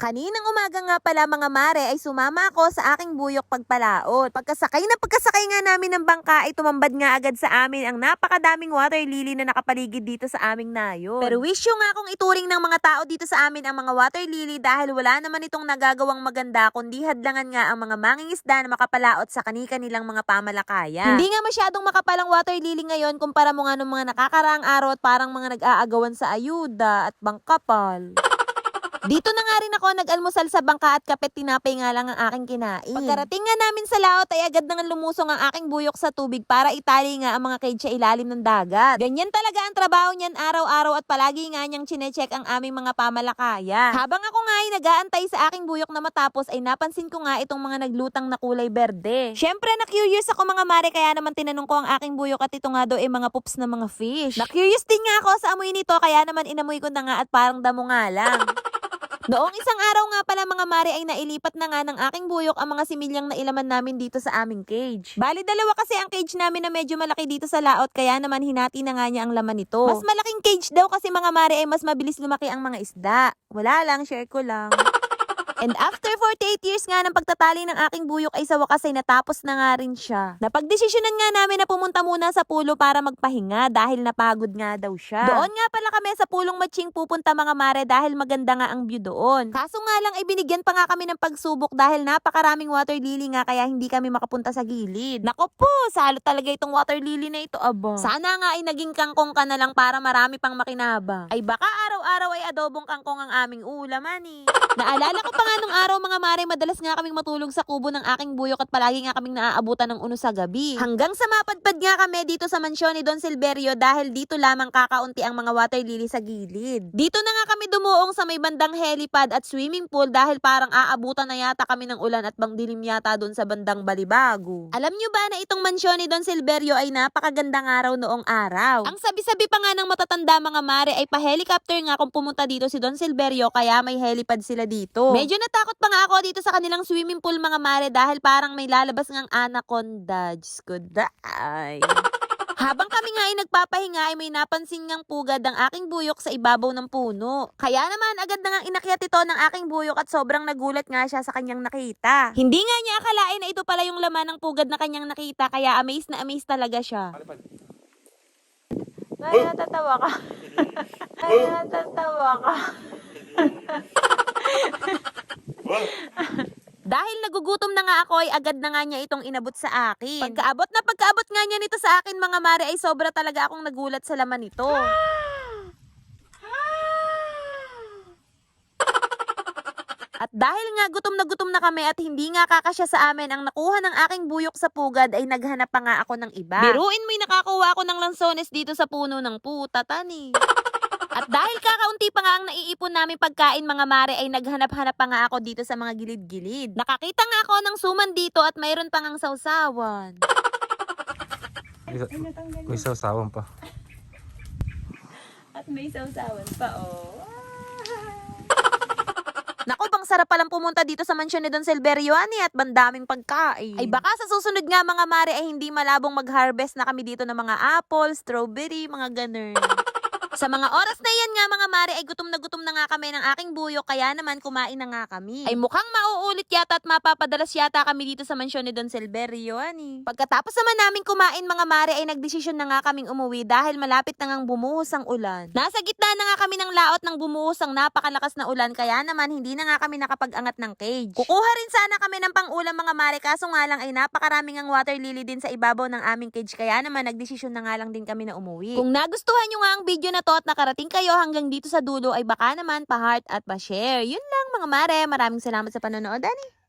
Kaninang umaga nga pala mga mare ay sumama ako sa aking buyok pagpalaot. Pagkasakay na pagkasakay nga namin ng bangka ay tumambad nga agad sa amin ang napakadaming water lily na nakapaligid dito sa aming nayon. Pero wish yung nga kung ituring ng mga tao dito sa amin ang mga water lily dahil wala naman itong nagagawang maganda kundi hadlangan nga ang mga mangingisda na makapalaot sa kani-kanilang mga pamalakaya. Hindi nga masyadong makapalang water lily ngayon kumpara mo nga nung mga nakakaraang araw at parang mga nag-aagawan sa ayuda at bangkapal. Dito na nga rin ako nag-almusal sa bangka at kapet tinapay nga lang ang aking kinain. Pagkarating nga namin sa laot ay agad na nga lumusong ang aking buyok sa tubig para itali nga ang mga cage sa ilalim ng dagat. Ganyan talaga ang trabaho niyan araw-araw at palagi nga niyang chinecheck ang aming mga pamalakaya. Habang ako nga ay nag-aantay sa aking buyok na matapos ay napansin ko nga itong mga naglutang na kulay berde. Syempre na-curious ako mga mare kaya naman tinanong ko ang aking buyok at ito nga daw ay mga pups na mga fish. Na-curious din nga ako sa amoy nito kaya naman inamoy ko na nga at parang damo nga lang. Noong isang araw nga pala mga mare ay nailipat na nga ng aking buyok ang mga similyang na ilaman namin dito sa aming cage. Bali dalawa kasi ang cage namin na medyo malaki dito sa laot kaya naman hinati na nga niya ang laman nito. Mas malaking cage daw kasi mga mare ay mas mabilis lumaki ang mga isda. Wala lang, share ko lang. And after 48 years nga ng pagtatali ng aking buyok ay sa wakas ay natapos na nga rin siya. Napagdesisyonan nga namin na pumunta muna sa pulo para magpahinga dahil napagod nga daw siya. Doon nga pala kami sa pulong matching pupunta mga mare dahil maganda nga ang view doon. Kaso nga lang ay binigyan pa nga kami ng pagsubok dahil napakaraming water lily nga kaya hindi kami makapunta sa gilid. Nako po, salo talaga itong water lily na ito aba. Sana nga ay naging kangkong ka na lang para marami pang makinabang. Ay baka araw-araw ay adobong kangkong ang aming ulam, ani. Naalala ko pa nung araw mga mare, madalas nga kaming matulog sa kubo ng aking buyok at palagi nga kaming naaabutan ng uno sa gabi. Hanggang sa mapadpad nga kami dito sa mansyon ni Don Silverio dahil dito lamang kakaunti ang mga water lily sa gilid. Dito na nga kami dumuong sa may bandang helipad at swimming pool dahil parang aabutan na yata kami ng ulan at bang dilim yata doon sa bandang balibago. Alam nyo ba na itong mansyon ni Don Silverio ay napakagandang araw noong araw? Ang sabi-sabi pa nga ng matatanda mga mare ay pa-helicopter nga kung pumunta dito si Don Silverio kaya may helipad sila dito. Medyo natakot pa nga ako dito sa kanilang swimming pool mga mare dahil parang may lalabas ngang anaconda. Diyos ko, daay. Habang kami nga ay nagpapahinga ay may napansin ngang pugad ang aking buyok sa ibabaw ng puno. Kaya naman agad na nga inakyat ito ng aking buyok at sobrang nagulat nga siya sa kanyang nakita. Hindi nga niya akalain na ito pala yung laman ng pugad na kanyang nakita kaya amazed na amazed talaga siya. Ay, natatawa ka. Ay, natatawa ka. Dahil nagugutom na nga ako ay agad na nga niya itong inabot sa akin. Pagkaabot na pagkaabot nga niya nito sa akin mga mare ay sobra talaga akong nagulat sa laman nito. At dahil nga gutom na gutom na kami at hindi nga kakasya sa amin ang nakuha ng aking buyok sa pugad ay naghanap pa nga ako ng iba. Biruin mo'y nakakuha ako ng lansones dito sa puno ng puta, tani. At dahil kakaunti pa nga ang naiipon namin pagkain mga mare ay naghanap-hanap pa nga ako dito sa mga gilid-gilid. Nakakita nga ako ng suman dito at mayroon pang ang sausawan. May sasawan pa. At may sausawan pa, oh. Naku, bang sarap palang pumunta dito sa mansyon ni Don Silverio ani at bandaming pagkain. Ay baka sa susunod nga mga mare ay hindi malabong mag-harvest na kami dito ng mga apple, strawberry, mga ganun. Sa mga oras na yan nga mga mare ay gutom na gutom na nga kami ng aking buyok kaya naman kumain na nga kami. Ay mukhang mauulit yata at mapapadalas yata kami dito sa mansyon ni Don Silverio ani. Pagkatapos naman namin kumain mga mare ay nagdesisyon na nga kaming umuwi dahil malapit na ngang bumuhos ang ulan. Nasa gitna na nga kami ng laot ng bumuhos ang napakalakas na ulan kaya naman hindi na nga kami nakapag-angat ng cage. Kukuha rin sana kami ng pang-ulam mga mare kaso nga lang ay napakaraming ang water lily din sa ibabaw ng aming cage kaya naman nagdesisyon na nga lang din kami na umuwi. Kung nagustuhan nyo nga ang video na to at nakarating kayo hanggang dito sa dulo ay baka naman pa-heart at pa-share. Yun lang mga mare. Maraming salamat sa panonood, Ani.